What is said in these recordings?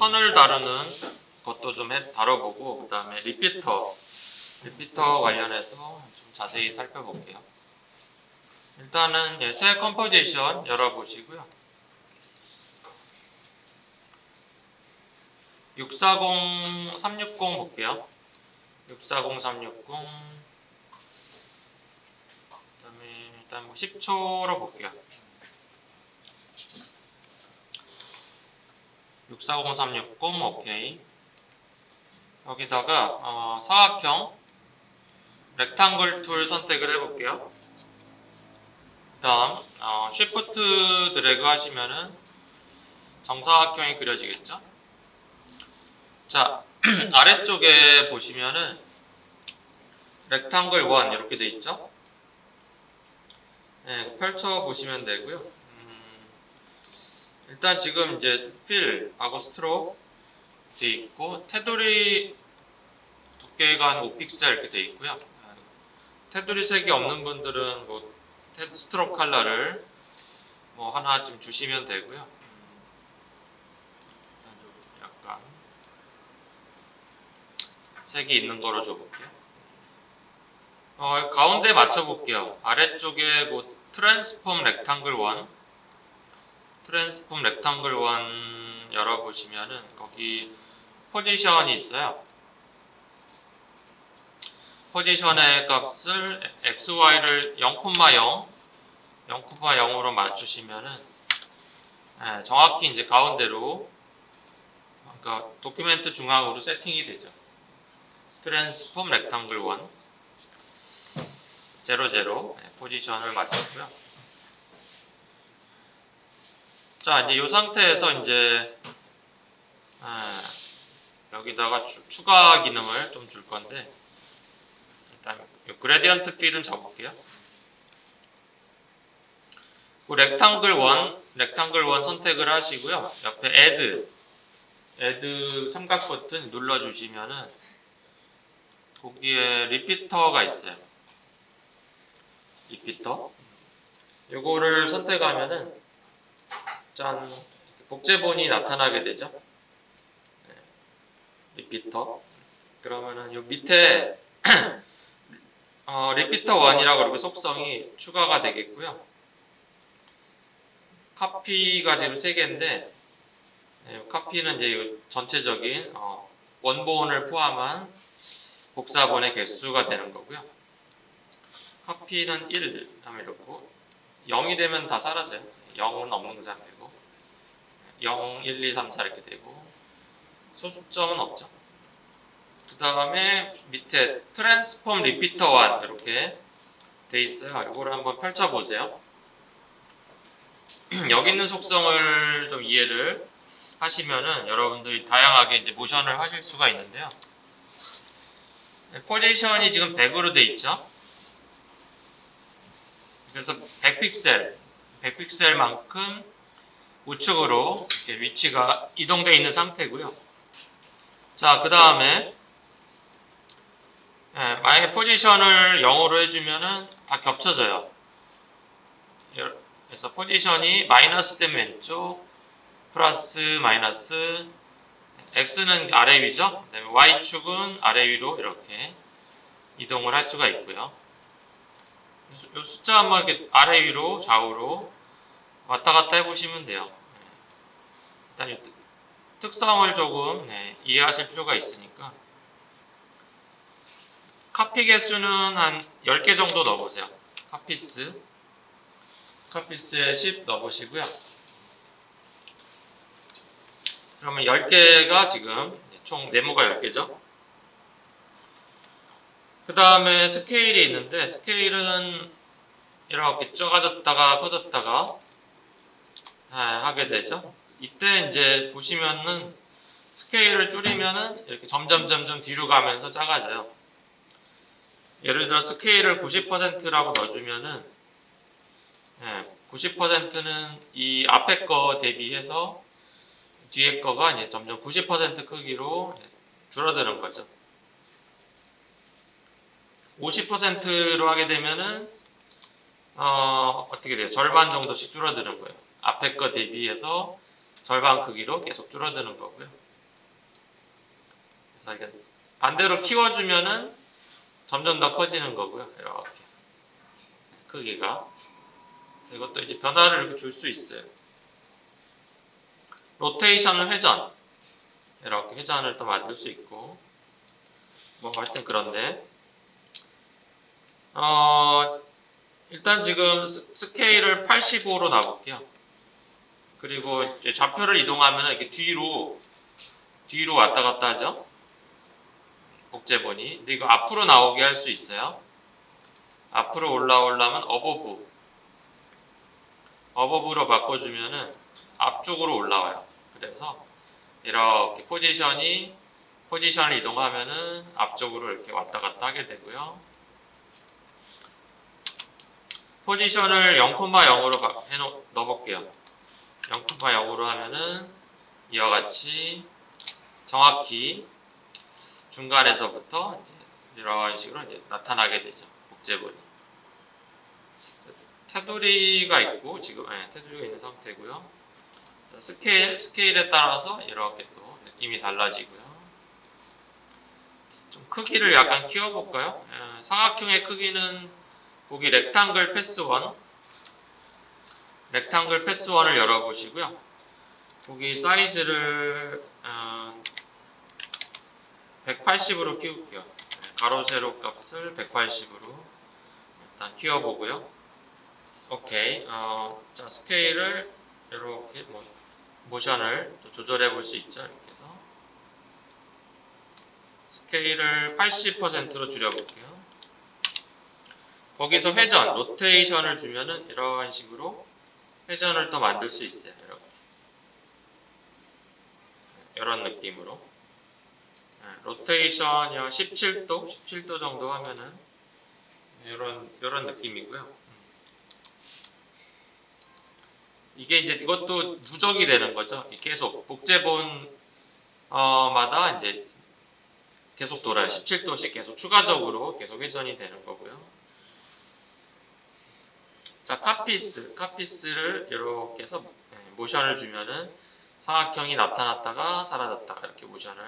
선을 다루는 것도 좀 해- 다뤄보고 그 다음에 리피터 리피터 관련해서 좀 자세히 살펴볼게요. 일단은 예, 새 컴포지션 열어보시고요. 640, 360 볼게요. 640, 360 그 다음에 일단 뭐 10초로 볼게요. 640, 360 오케이. 여기다가 어, 사각형 렉탱글 툴 선택을 해볼게요. 다음 어, 쉬프트 드래그 하시면은 정사각형이 그려지겠죠? 자 아래쪽에 보시면은 렉탱글 1 이렇게 돼 있죠? 네, 펼쳐 보시면 되고요. 음, 일단 지금 이제 필하고 스트로크 돼 있고 테두리 두께가 한 5픽셀 이렇게 돼 있고요. 테두리 색이 없는 분들은 뭐 테- 스트로크 컬러를 뭐 하나쯤 주시면 되고요. 좀 약간 색이 있는 거로 줘볼게요. 어, 가운데 맞춰볼게요. 아래쪽에 뭐 트랜스폼 렉탱글 1 트랜스폼 렉탱글 1 열어보시면은 거기 포지션이 있어요. 포지션의 값을 xy를 0,0 0,0으로 맞추시면은 예, 정확히 이제 가운데로 그러니까 도큐멘트 중앙으로 세팅이 되죠. 트랜스폼 렉탱글 1 00 예, 포지션을 맞췄고요. 자 이제 이 상태에서 이제 예, 여기다가 추, 추가 기능을 좀 줄 건데 일단 요 그레디언트 필은 적을게요. 그 렉탱글 1, 렉탱글 1 선택을 하시고요. 옆에 add, add 삼각 버튼 눌러주시면은 거기에 리피터가 있어요. 리피터. 요거를 선택하면은 짠 복제본이 나타나게 되죠. 네. 리피터. 그러면은 요 밑에 어, 리피터 1이라고 이렇게 속성이 추가가 되겠고요. 카피가 지금 3개인데 네, 카피는 이제 이 전체적인 어, 원본을 포함한 복사본의 개수가 되는 거고요. 카피는 1 하면 이렇고 0이 되면 다 사라져요. 0은 없는 상태고 0, 1, 2, 3, 4 이렇게 되고 소수점은 없죠. 그 다음에 밑에 트랜스폼 리피터 1 이렇게 돼 있어요. 이거를 한번 펼쳐 보세요. 여기 있는 속성을 좀 이해를 하시면은 여러분들이 다양하게 이제 모션을 하실 수가 있는데요. 네, 포지션이 지금 100으로 돼 있죠. 그래서 100픽셀, 100픽셀만큼 우측으로 이렇게 위치가 이동되어 있는 상태고요. 자, 그 다음에 예, 만약에 포지션을 0으로 해주면은 다 겹쳐져요. 그래서 포지션이 마이너스 되면 왼쪽, 플러스 마이너스, x는 아래 위죠. y축은 아래 위로 이렇게 이동을 할 수가 있고요. 이 숫자 한번 이렇게 아래 위로 좌우로 왔다 갔다 해보시면 돼요. 네. 일단 특성을 조금 네, 이해하실 필요가 있으니까 카피 개수는 한 10개 정도 넣어보세요. 카피스 카피스에 10 넣어보시고요. 그러면 10개가 지금 총 네모가 10개죠. 그 다음에 스케일이 있는데 스케일은 이렇게 작아졌다가 커졌다가 아, 하게 되죠. 이때 이제 보시면은 스케일을 줄이면은 이렇게 점점 점점 뒤로 가면서 작아져요. 예를 들어 스케일을 90%라고 넣어주면은 90%는 이 앞에 거 대비해서 뒤에 거가 이제 점점 90% 크기로 줄어드는 거죠. 50%로 하게 되면은 어, 어떻게 돼요? 절반 정도씩 줄어드는 거예요. 앞에 거 대비해서 절반 크기로 계속 줄어드는 거고요. 그래서 이게 반대로 키워주면은 점점 더 커지는 거고요. 이렇게 크기가 이것도 이제 변화를 이렇게 줄 수 있어요. 로테이션을 회전 이렇게 회전을 또 만들 수 있고 뭐 하여튼 그런데 어 일단 지금 스, 스케일을 85로 놔볼게요. 그리고 이제 좌표를 이동하면 이렇게 뒤로 뒤로 왔다 갔다 하죠. 복제본이. 근데 이거 앞으로 나오게 할 수 있어요. 앞으로 올라오려면 어버브 어버브로 바꿔주면은 앞쪽으로 올라와요. 그래서 이렇게 포지션이 포지션을 이동하면은 앞쪽으로 이렇게 왔다 갔다 하게 되고요. 포지션을 0,0으로 해놓 넣어볼게요. 0,0으로 하면은 이와 같이 정확히 중간에서부터 이런 식으로 이제 나타나게 되죠. 복제본이. 테두리가 있고 지금 네, 테두리가 있는 상태고요. 자, 스케일 스케일에 따라서 이렇게 또 느낌이 달라지고요. 좀 크기를 약간 키워볼까요? 예, 사각형의 크기는 보기 렉탕글 패스 1 렉탕글 패스 1을 열어보시고요. 보기 사이즈를 어, 180으로 키울게요. 네, 가로 세로 값을 180으로 일단 키워보고요. 오케이. 어, 자 스케일을 이렇게 뭐 모션을 또 조절해 볼 수 있죠. 이렇게 해서 스케일을 80%로 줄여볼게요. 거기서 회전, 로테이션을 주면은 이런 식으로 회전을 또 만들 수 있어요. 이렇게. 이런 느낌으로. 네, 로테이션이 한 17도, 17도 정도 하면은 이런 이런 느낌이고요. 음. 이게 이제 이것도 누적이 되는 거죠. 계속 복제본 어, 마다 이제 계속 돌아요. 17도씩 계속 추가적으로 계속 회전이 되는 거고요. 자, 카피스, 카피스를 이렇게 해서 예, 모션을 주면은 삼각형이 나타났다가 사라졌다가 이렇게 모션을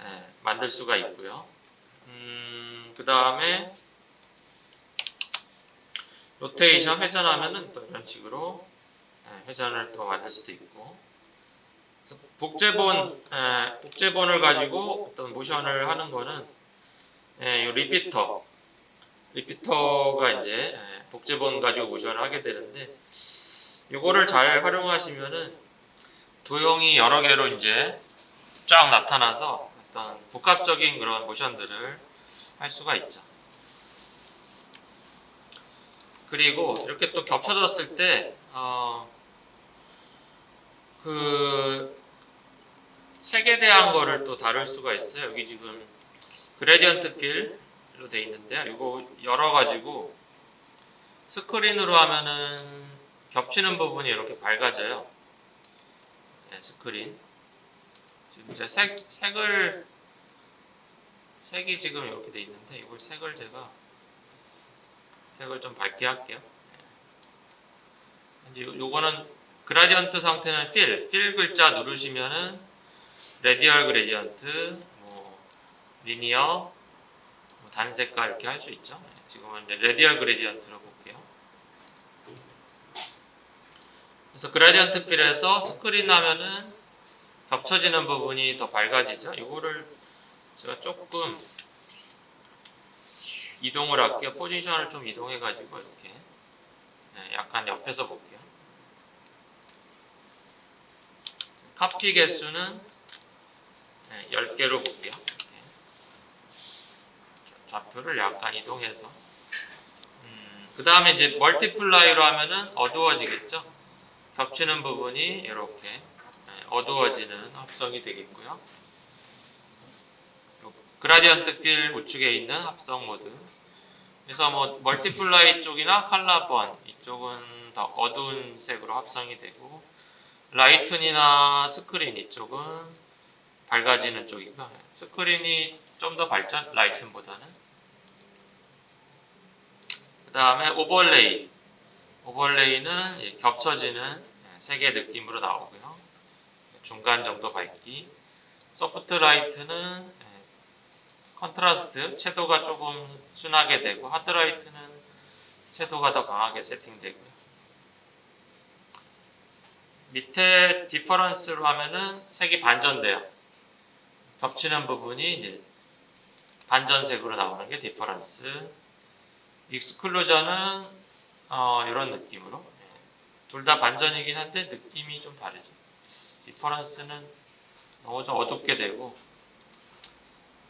예, 만들 수가 있고요. 음, 그 다음에 로테이션 회전하면은 또 이런 식으로 예, 회전을 또 만들 수도 있고. 복제본 예, 복제본을 가지고 어떤 모션을 하는 거는 예, 이 리피터. 리피터가 이제 예, 복제본 가지고 모션을 하게 되는데 이거를 잘 활용하시면은 도형이 여러 개로 이제 쫙 나타나서 어떤 복합적인 그런 모션들을 할 수가 있죠. 그리고 이렇게 또 겹쳐졌을 때, 어, 그, 색에 대한 거를 또 다룰 수가 있어요. 여기 지금 그레디언트 필로 돼 있는데요. 이거 열어가지고 스크린으로 하면은 겹치는 부분이 이렇게 밝아져요. 네, 스크린. 지금 이제 색, 색을, 색이 지금 이렇게 돼 있는데 이걸 색을 제가 색을 좀 밝게 할게요. 네. 이제 요- 요거는 그라디언트 상태는 필, 필 글자 누르시면은 레디얼 그레디언트, 뭐 리니어, 뭐 단색깔 이렇게 할 수 있죠. 네, 지금은 이제 레디얼 그레디언트로 볼게요. 그래서 그라디언트 필에서 스크린 하면은 겹쳐지는 부분이 더 밝아지죠. 이거를 제가 조금 이동을 할게요. 포지션을 좀 이동해 가지고 이렇게 네, 약간 옆에서 볼게요. 카피 개수는 네, 10개로 볼게요. 좌표를 약간 이동해서 그 다음에 이제 멀티플라이로 하면은 어두워지겠죠. 겹치는 부분이 이렇게 네, 어두워지는 합성이 되겠고요. 요 그라디언트 필 우측에 있는 합성 모드. 그래서 뭐 멀티플라이 쪽이나 칼라번 이쪽은 더 어두운 색으로 합성이 되고 라이튼이나 스크린 이쪽은 밝아지는 쪽이고 스크린이 좀 더 밝죠 라이튼보다는. 그 다음에 오버레이. 오버레이는 이 겹쳐지는 색의 느낌으로 나오고요. 중간 정도 밝기. 소프트 라이트는 예, 컨트라스트 채도가 조금 순하게 되고 하드 라이트는 채도가 더 강하게 세팅되고요. 밑에 디퍼런스로 하면은 색이 반전돼요. 겹치는 부분이 이제 반전색으로 나오는 게 디퍼런스. 익스클루전은 어, 이런 느낌으로 둘 다 반전이긴 한데 느낌이 좀 다르죠. 디퍼런스는 너무 좀 어둡게 되고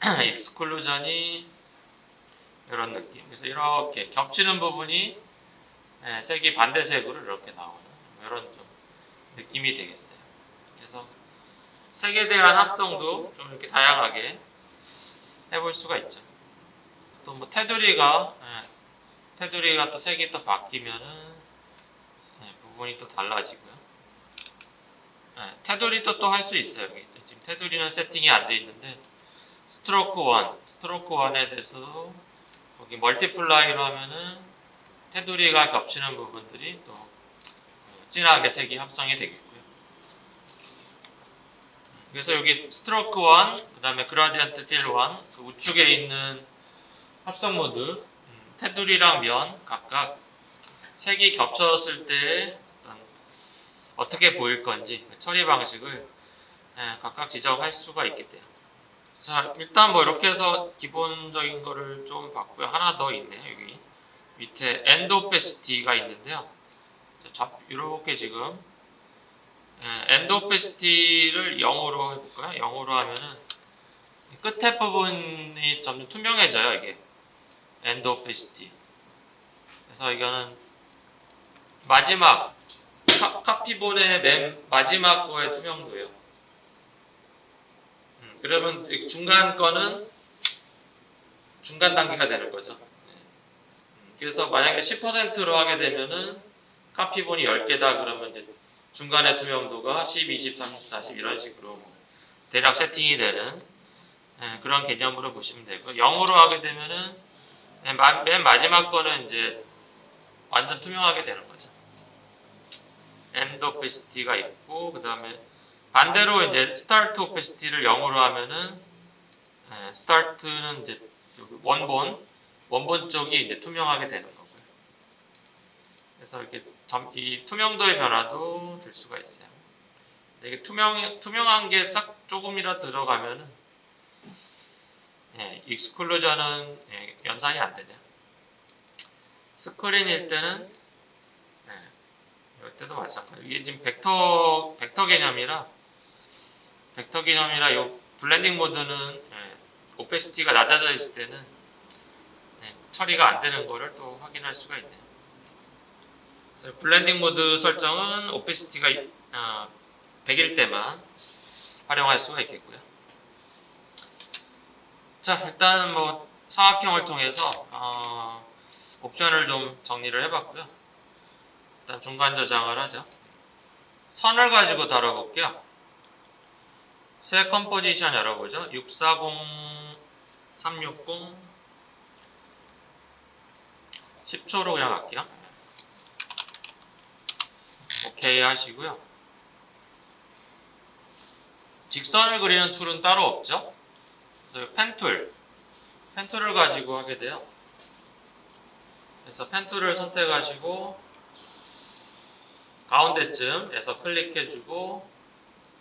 익스클루전이 이런 느낌. 그래서 이렇게 겹치는 부분이 예, 색이 반대색으로 이렇게 나오는 이런 좀 느낌이 되겠어요. 그래서 색에 대한 합성도 좀 이렇게 다양하게 해볼 수가 있죠. 또 뭐 테두리가 예, 테두리가 또 색이 또 바뀌면은 예, 부분이 또 달라지고요. 예, 테두리도 또 할 수 있어요. 여기 지금 테두리는 세팅이 안 돼 있는데 스트로크 1, 스트로크 1에 대해서도 거기 멀티플라이로 하면은 테두리가 겹치는 부분들이 또 어, 진하게 색이 합성이 되겠고요. 그래서 여기 스트로크 1, 그 다음에 그라디언트 필 1, 그 우측에 있는 합성 모드, 음, 테두리랑 면 각각 색이 겹쳤을 때 어떤 어떻게 보일 건지 그 처리 방식을 예, 각각 지적할 수가 있게 돼요. 자, 일단 뭐 이렇게 해서 기본적인 거를 좀 봤고요. 하나 더 있네요. 여기 밑에 엔드 오페시티가 있는데요. 자, 잡, 이렇게 지금 예, 엔드 오페시티를 0으로 해볼까요? 0으로 하면은 이 끝에 부분이 점점 투명해져요. 이게 엔드 오페시티. 그래서 이거는 마지막 카, 카피본의 맨 마지막 거의 투명도예요. 음, 그러면 이 중간 거는 중간 단계가 되는 거죠. 네. 음, 그래서 만약에 10%로 하게 되면은 카피본이 10개다 그러면 이제 중간의 투명도가 10, 20, 30, 40 이런 식으로 뭐 대략 세팅이 되는 예, 그런 개념으로 보시면 되고 0으로 하게 되면은 맨, 마- 맨 마지막 거는 이제 완전 투명하게 되는 거죠. 엔드 오페시티가 있고 그 다음에 반대로 이제 스타트 오페시티를 0으로 하면은 예, 스타트는 이제 원본 원본 쪽이 이제 투명하게 되는 거고요. 그래서 이렇게 점, 이 투명도의 변화도 줄 수가 있어요. 이게 투명 투명한 게 싹 조금이라 들어가면은 예, 익스클루전은 예, 연산이 안 되네요. 스크린일 때는 예, 이럴 때도 마찬가지. 이게 지금 벡터 벡터 개념이라 벡터 개념이라 이 블렌딩 모드는 예, 오페시티가 낮아져 있을 때는 예, 처리가 안 되는 거를 또 확인할 수가 있네요. 그래서 블렌딩 모드 설정은 오페시티가 어, 100일 때만 활용할 수가 있겠고요. 자, 일단 뭐 사각형을 통해서 어, 옵션을 좀 정리를 해봤고요. 일단 중간 저장을 하죠. 선을 가지고 다뤄볼게요. 새 컴포지션 열어보죠. 640, 360, 10초로 그냥 할게요. 오케이 하시고요. 직선을 그리는 툴은 따로 없죠. 그래서 펜툴, 펜툴을 가지고 하게 돼요. 그래서 펜툴을 선택하시고 가운데쯤에서 클릭해주고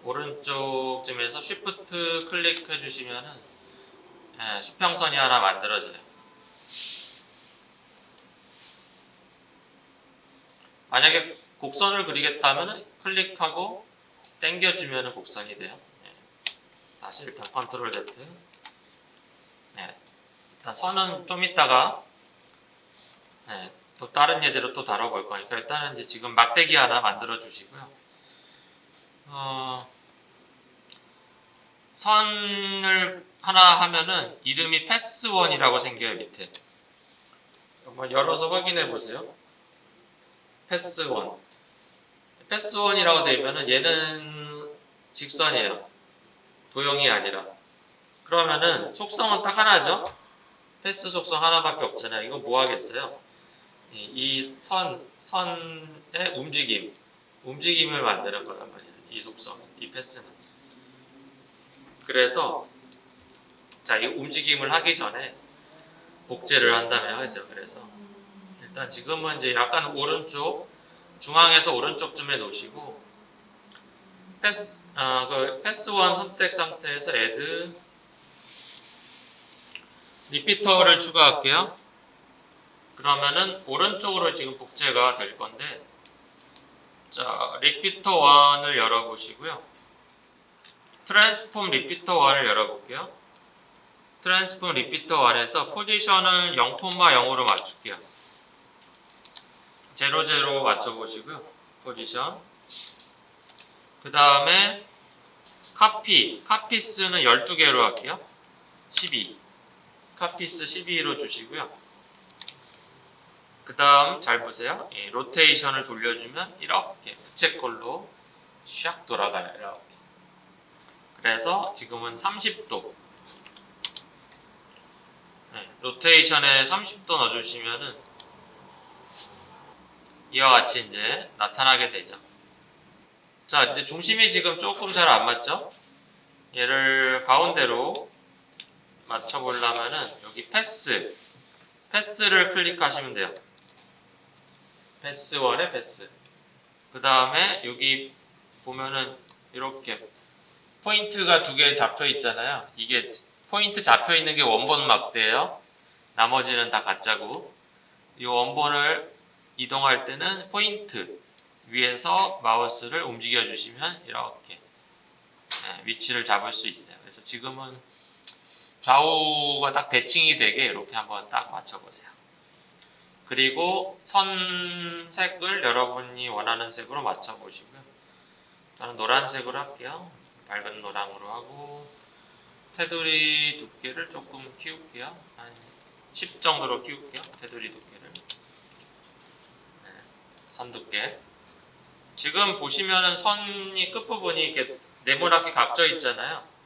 오른쪽쯤에서 쉬프트 클릭해주시면은 예, 수평선이 하나 만들어져요. 만약에 곡선을 그리겠다면 클릭하고 당겨주면 곡선이 돼요. 예. 다시 일단 컨트롤 Z. 네. 일단 선은 좀 이따가 네, 또 다른 예제로 또 다뤄볼 거니까 일단은 이제 지금 막대기 하나 만들어 주시고요. 어, 선을 하나 하면은 이름이 패스원이라고 생겨요 밑에. 한번 열어서 확인해 보세요. 패스원. 패스원이라고 되면은 얘는 직선이에요. 도형이 아니라. 그러면은 속성은 딱 하나죠. 패스 속성 하나밖에 없잖아요. 이거 뭐 하겠어요? 이 선 선의 움직임, 움직임을 만드는 거란 말이에요. 이 속성, 이 패스는. 그래서 자, 이 움직임을 하기 전에 복제를 한다면 하죠. 그래서 일단 지금은 이제 약간 오른쪽 중앙에서 오른쪽쯤에 놓으시고 패스 아, 그 패스 원 선택 상태에서 애드 리피터를 추가할게요. 그러면은 오른쪽으로 지금 복제가 될 건데 자 리피터 1을 열어보시고요. 트랜스폼 리피터 1을 열어볼게요. 트랜스폼 리피터 1에서 포지션을 0,0으로 맞출게요. 0, 0 맞춰보시고요. 포지션. 그 다음에 카피. 카피스는 12개로 할게요. 12. 카피스 12로 주시고요. 그 다음 잘 보세요. 예, 로테이션을 돌려주면 이렇게 부채꼴로 샥 돌아가요. 이렇게. 그래서 지금은 30도. 네, 로테이션에 30도 넣어주시면은 이와 같이 이제 나타나게 되죠. 자, 이제 중심이 지금 조금 잘 안 맞죠? 얘를 가운데로 맞춰보려면은 여기 패스, 패스를 클릭하시면 돼요. 패스 1에 패스. 그 다음에 여기 보면은 이렇게 포인트가 두 개 잡혀 있잖아요. 이게 포인트 잡혀 있는 게 원본 막대예요. 나머지는 다 가짜고. 이 원본을 이동할 때는 포인트 위에서 마우스를 움직여 주시면 이렇게 네, 위치를 잡을 수 있어요. 그래서 지금은 좌우가 딱 대칭이 되게 이렇게 한번 딱 맞춰 보세요. 그리고 선 색을 여러분이 원하는 색으로 맞춰 보시고요. 저는 노란색으로 할게요. 밝은 노랑으로 하고 테두리 두께를 조금 키울게요. 한 10 정도로 키울게요. 테두리 두께를. 네, 선 두께. 지금 보시면은 선이 끝부분이 이렇게 네모나게 각져 있잖아요.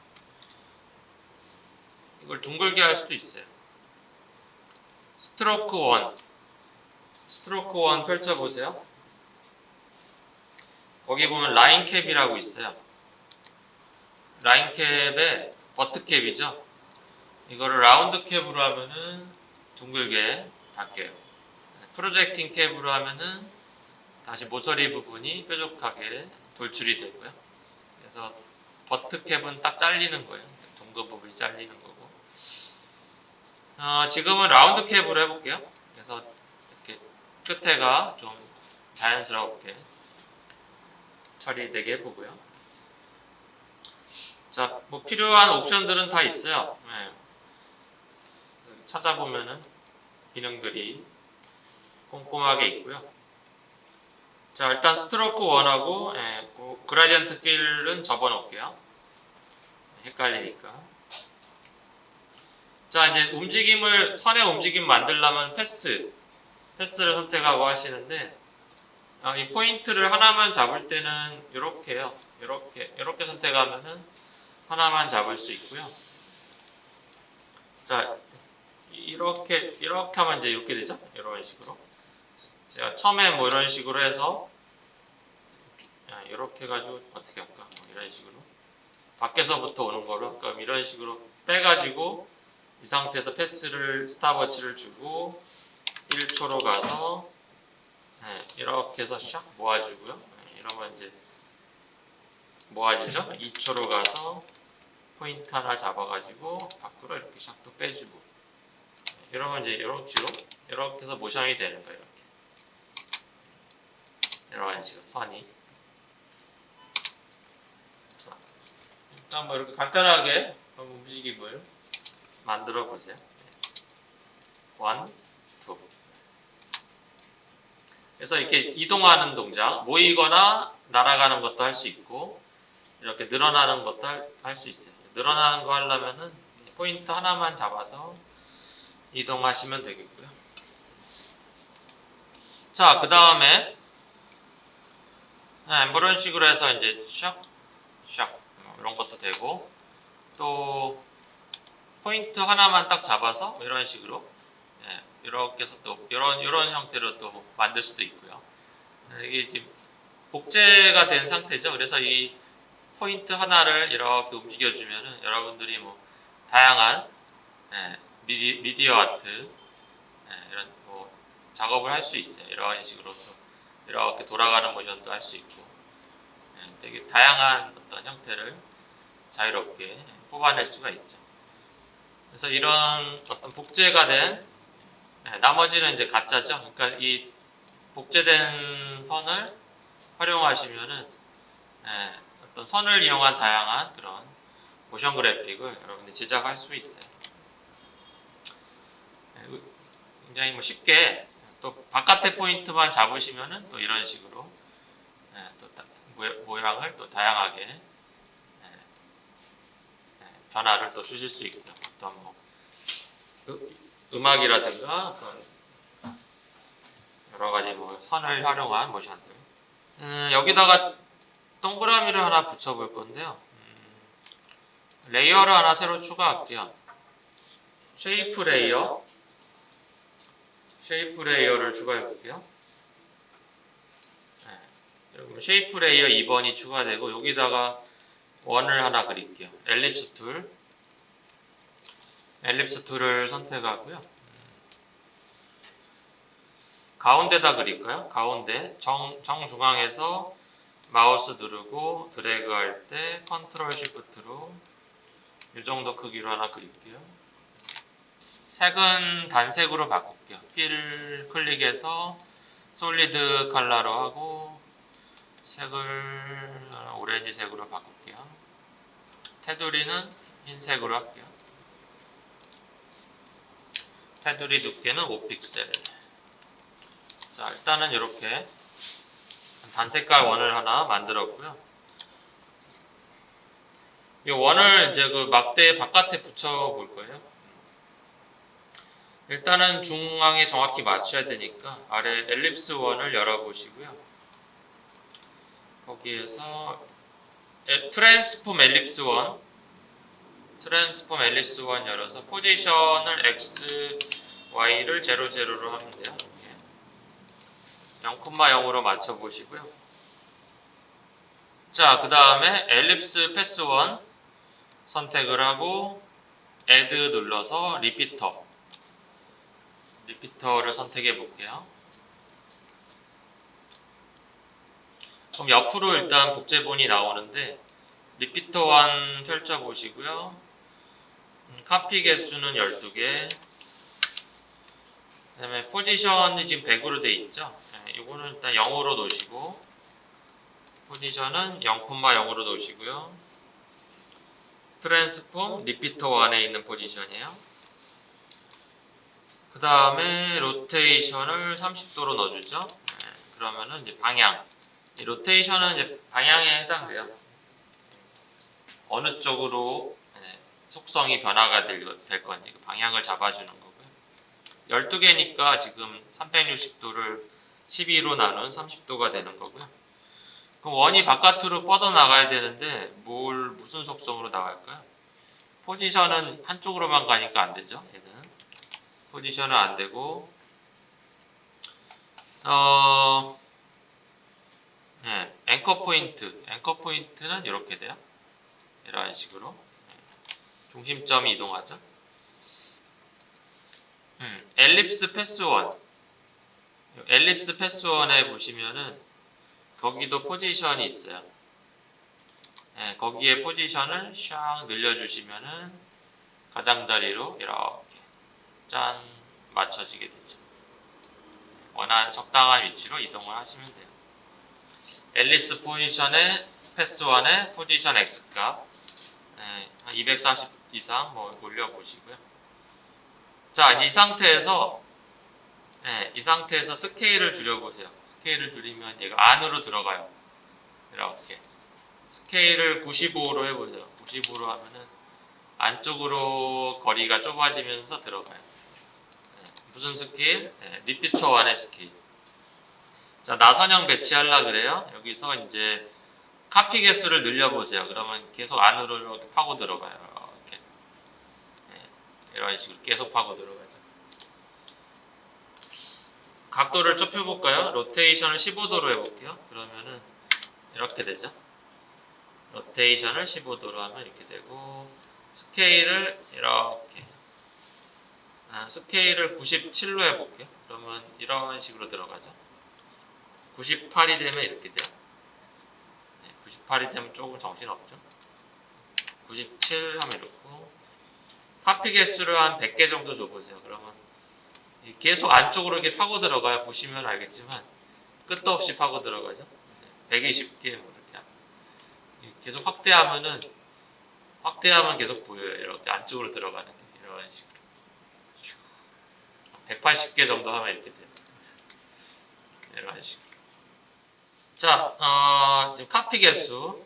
이걸 둥글게 할 수도 있어요. 스트로크 1. 스트로크 1 펼쳐보세요. 거기 보면 라인 캡이라고 있어요. 라인 캡에 버트 캡이죠. 이거를 라운드 캡으로 하면은 둥글게 바뀌어요. 프로젝팅 캡으로 하면은 다시 모서리 부분이 뾰족하게 돌출이 되고요. 그래서 버트 캡은 딱 잘리는 거예요. 둥근 부분이 잘리는 거고. 어, 지금은 라운드 캡으로 해볼게요. 그래서 이렇게 끝에가 좀 자연스럽게 처리되게 해보고요. 자, 뭐 필요한 옵션들은 다 있어요. 네. 찾아보면은 기능들이 꼼꼼하게 있고요. 자, 일단 스트로크 1하고 예, 그 그라디언트 필은 접어놓을게요. 헷갈리니까. 자, 이제 움직임을 선의 움직임 만들려면 패스, 패스를 선택하고 하시는데 아, 이 포인트를 하나만 잡을 때는 이렇게요. 이렇게 이렇게 선택하면은 하나만 잡을 수 있고요. 자, 이렇게 이렇게 하면 이제 이렇게 되죠. 이런 식으로. 제가 처음에 뭐 이런 식으로 해서 야, 이렇게 해가지고 어떻게 할까? 뭐 이런 식으로 밖에서부터 오는 거로 그럼 이런 식으로 빼가지고 이 상태에서 패스를 스탑워치를 주고 1초로 가서 네, 이렇게 해서 샥 모아주고요. 네, 이러면 이제 모아지죠? 2초로 가서 포인트 하나 잡아가지고 밖으로 이렇게 샥또 빼주고 네, 이러면 이제 이런 식으로 이렇게 해서 모션이 되는 거예요. 이렇게 이런 식으로 선이 자, 일단 뭐 이렇게 간단하게 한번 움직임을 만들어 보세요. 원, 투. 그래서 이렇게 이동하는 동작, 모이거나 날아가는 것도 할 수 있고, 이렇게 늘어나는 것도 할 수 있어요. 늘어나는 거 하려면은 포인트 하나만 잡아서 이동하시면 되겠고요. 자, 그 다음에 네, 뭐 이런 식으로 해서 이제 샥, 샥 이런 것도 되고 또 포인트 하나만 딱 잡아서 뭐 이런 식으로 예, 이렇게 해서 또 이런 이런 형태로 또 만들 수도 있고요. 예, 이게 지금 복제가 된 상태죠. 그래서 이 포인트 하나를 이렇게 움직여주면은 여러분들이 뭐 다양한 예, 미디, 미디 어 아트 예, 이런 뭐 작업을 할 수 있어요. 이런 식으로 또 이렇게 돌아가는 모션도 할 수 있고 예, 되게 다양한 어떤 형태를 자유롭게 뽑아낼 수가 있죠. 그래서 이런 어떤 복제가 된 네, 나머지는 이제 가짜죠. 그러니까 이 복제된 선을 활용하시면은 예, 어떤 선을 이용한 다양한 그런 모션 그래픽을 여러분들이 제작할 수 있어요. 예, 굉장히 뭐 쉽게 또 바깥의 포인트만 잡으시면은 또 이런 식으로 예, 또 모양을 또 다양하게 예, 예, 변화를 또 주실 수 있고요. 어떤 뭐 그- 음악이라든가 여러 가지 뭐 선을 활용한 모션들. 음, 여기다가 동그라미를 하나 붙여볼 건데요. 음, 레이어를 하나 새로 추가할게요. 쉐이프 레이어. 쉐이프 레이어를 추가해 볼게요. 네, 여러분 쉐이프 레이어 2번이 추가되고 여기다가 원을 하나 그릴게요. 엘립스 툴. 엘립스 툴을 선택하고요. 가운데다 그릴까요? 가운데 정, 정중앙에서 마우스 누르고 드래그 할 때 컨트롤 시프트로 이 정도 크기로 하나 그릴게요. 색은 단색으로 바꿀게요. 필 클릭해서 솔리드 컬러로 하고 색을 오렌지색으로 바꿀게요. 테두리는 흰색으로 할게요. 테두리 두께는 5픽셀. 자, 일단은 이렇게 단색깔 원을 하나 만들었고요. 이 원을 이제 그 막대 바깥에 붙여 볼 거예요. 일단은 중앙에 정확히 맞춰야 되니까 아래 엘립스 원을 열어 보시고요. 거기에서 에, 트랜스폼 엘립스 원 트랜스폼 엘립스 원 열어서 포지션을 x, y를 0, 0로 하면 돼요. 0,0으로 맞춰 보시고요. 자, 그 다음에 엘립스 패스 1 선택을 하고 add 눌러서 리피터 리피터를 선택해 볼게요. 그럼 옆으로 일단 복제본이 나오는데 리피터 1 펼쳐 보시고요. 음, 카피 개수는 12개 그 다음에 포지션이 지금 100으로 돼 있죠. 네, 이거는 일단 0으로 놓으시고 포지션은 0,0으로 놓으시고요. 트랜스폼 리피터 안에 있는 포지션이에요. 그 다음에 로테이션을 30도로 넣어주죠. 네, 그러면은 이제 방향. 이 로테이션은 이제 방향에 해당돼요. 어느 쪽으로 네, 속성이 변화가 될, 될 건지 그 방향을 잡아주는 거고요. 12개니까 지금 360도를 12로 나눈 30도가 되는 거고요. 그럼 원이 바깥으로 뻗어 나가야 되는데 뭘 무슨 속성으로 나갈까요? 포지션은 한쪽으로만 가니까 안 되죠. 얘는 포지션은 안 되고 어 네, 앵커 포인트 앵커 포인트는 이렇게 돼요. 이런 식으로 네, 중심점이 이동하죠. 음, 엘립스 패스 원 엘립스 패스 원에 보시면은 거기도 포지션이 있어요. 네, 거기에 포지션을 샥 늘려주시면은 가장자리로 이렇게 짠 맞춰지게 되죠. 원하는 적당한 위치로 이동을 하시면 돼요. 엘립스 포지션의 패스 1의 포지션 x 값 네, 한240 이상 뭐 올려보시고요. 자, 이 상태에서 네, 이 상태에서 스케일을 줄여보세요. 스케일을 줄이면 얘가 안으로 들어가요. 이렇게 스케일을 95로 해보세요. 95로 하면은 안쪽으로 거리가 좁아지면서 들어가요. 네, 무슨 스케일? 네, 리피터 안의 스케일. 자, 나선형 배치하려 그래요. 여기서 이제 카피 개수를 늘려보세요. 그러면 계속 안으로 이렇게 파고 들어가요. 이런 식으로 계속 파고 들어가죠. 각도를 좁혀볼까요? 로테이션을 15도로 해볼게요. 그러면은 이렇게 되죠. 로테이션을 15도로 하면 이렇게 되고 스케일을 이렇게 아, 스케일을 97로 해볼게요. 그러면 이런 식으로 들어가죠. 98이 되면 이렇게 돼요. 네, 98이 되면 조금 정신없죠. 97 하면 이렇고 카피 개수를 한 100개 정도 줘보세요. 그러면 이 계속 안쪽으로 이렇게 파고 들어가요. 보시면 알겠지만 끝도 없이 파고 들어가죠. 120개 뭐 이렇게 계속 확대하면은 확대하면 계속 보여요. 이렇게 안쪽으로 들어가는 게 이런 식으로. 180개 정도 하면 이렇게 돼요. 이런 식으로. 자, 어, 지금 카피 개수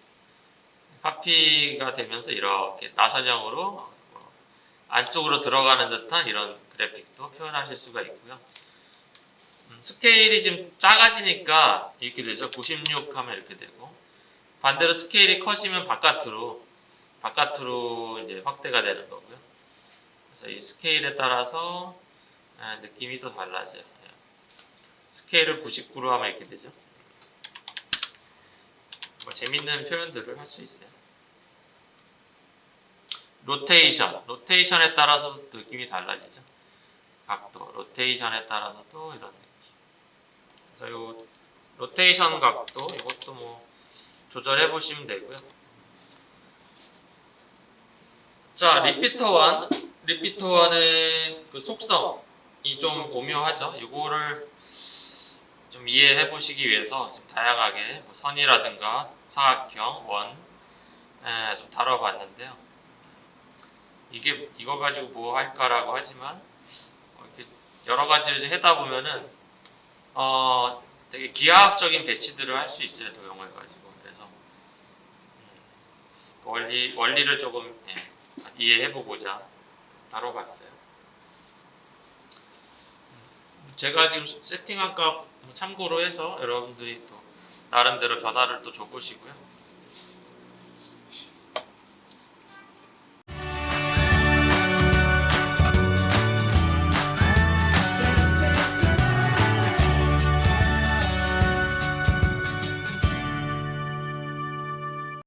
카피가 되면서 이렇게 나선형으로 어, 안쪽으로 들어가는 듯한 이런 그래픽도 표현하실 수가 있고요. 음, 스케일이 지금 작아지니까 이렇게 되죠. 96 하면 이렇게 되고 반대로 스케일이 커지면 바깥으로 바깥으로 이제 확대가 되는 거고요. 그래서 이 스케일에 따라서 아, 느낌이 또 달라져요. 예. 스케일을 99로 하면 이렇게 되죠. 뭐 재밌는 표현들을 할 수 있어요. 로테이션, 로테이션에 따라서 느낌이 달라지죠. 각도, 로테이션에 따라서도 이런 느낌. 그래서 요 로테이션 각도 이것도 뭐 조절해 보시면 되고요. 자, 리피터 원, 리피터 원의 그 속성이 좀 오묘하죠. 이거를 좀 이해해 보시기 위해서 좀 다양하게 뭐 선이라든가 사각형, 원, 에, 좀 다뤄봤는데요. 이게 이거 가지고 뭐 할까라고 하지만 어, 여러 가지를 하다 보면은 어 되게 기하학적인 배치들을 할 수 있어요 도형을 가지고 그래서 음, 원리 원리를 조금 예, 이해해보고자 다뤄봤어요. 음, 제가 지금 세팅한 값 참고로 해서 여러분들이 또 나름대로 변화를 또 줘보시고요.